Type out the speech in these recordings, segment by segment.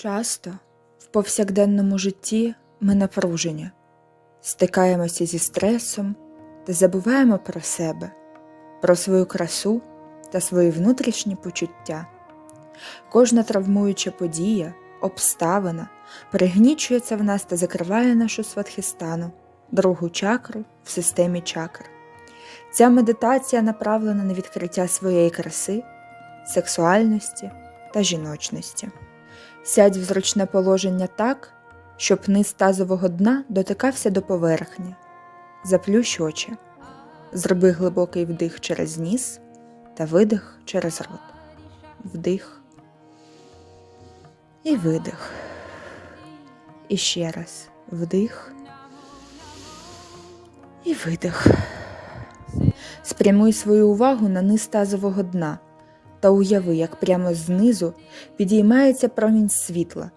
Часто в повсякденному житті ми напружені, стикаємося зі стресом та забуваємо про себе, про свою красу та свої внутрішні почуття. Кожна травмуюча подія, обставина пригнічується в нас та закриває нашу сватхістану, другу чакру в системі чакр. Ця медитація направлена на відкриття своєї краси, сексуальності та жіночності. Сядь в зручне положення так, щоб низ тазового дна дотикався до поверхні. Заплющ очі. Зроби глибокий вдих через ніс та видих через рот. Вдих і видих. І ще раз вдих і видих. Спрямуй свою увагу на низ тазового дна та уяви, як прямо знизу підіймається промінь світла.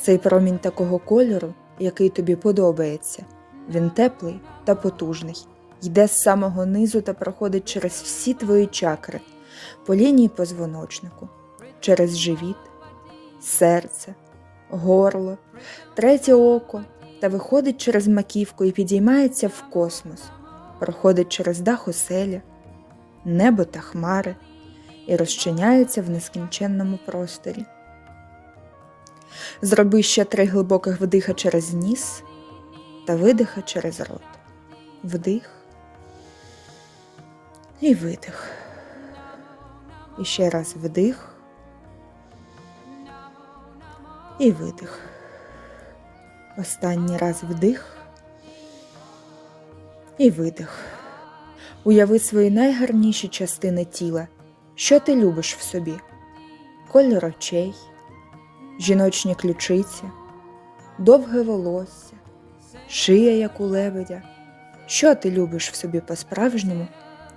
Цей промінь такого кольору, який тобі подобається. Він теплий та потужний, йде з самого низу та проходить через всі твої чакри, по лінії позвоночнику, через живіт, серце, горло, третє око та виходить через маківку і підіймається в космос, проходить через дах оселя, небо та хмари і розчиняється в нескінченному просторі. Зроби ще три глибоких вдиха через ніс та видиха через рот. Вдих і видих. І ще раз вдих і видих. Останній раз вдих і видих. Уяви свої найгарніші частини тіла. Що ти любиш в собі? Колір очей, жіночні ключиці, довге волосся, шия, як у лебедя. Що ти любиш в собі по-справжньому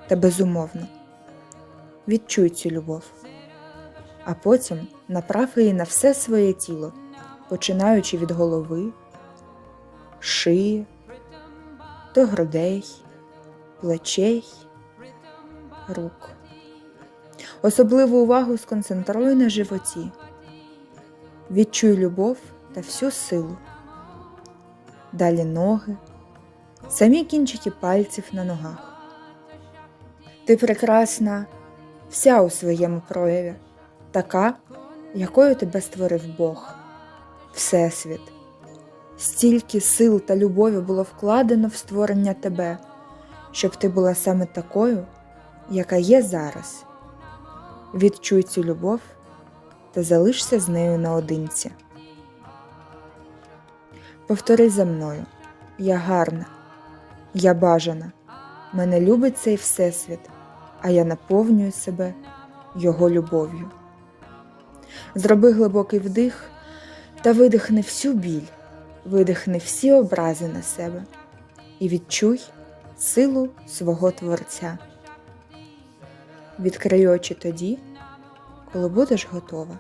та безумовно? Відчуй цю любов, а потім направ її на все своє тіло, починаючи від голови, шиї, до грудей, плечей, рук. Особливу увагу сконцентруй на животі. Відчуй любов та всю силу. Далі ноги, самі кінчики пальців на ногах. Ти прекрасна вся у своєму прояві, така, якою тебе створив Бог, Всесвіт. Стільки сил та любові було вкладено в створення тебе, щоб ти була саме такою, яка є зараз. Відчуй цю любов та залишся з нею наодинці. Повтори за мною я гарна, я бажана, мене любить цей Всесвіт, а я наповнюю себе Його любов'ю. Зроби глибокий вдих та видихни всю біль, видихни всі образи на себе і відчуй силу свого Творця. Відкрию очі тоді, коли будеш готова.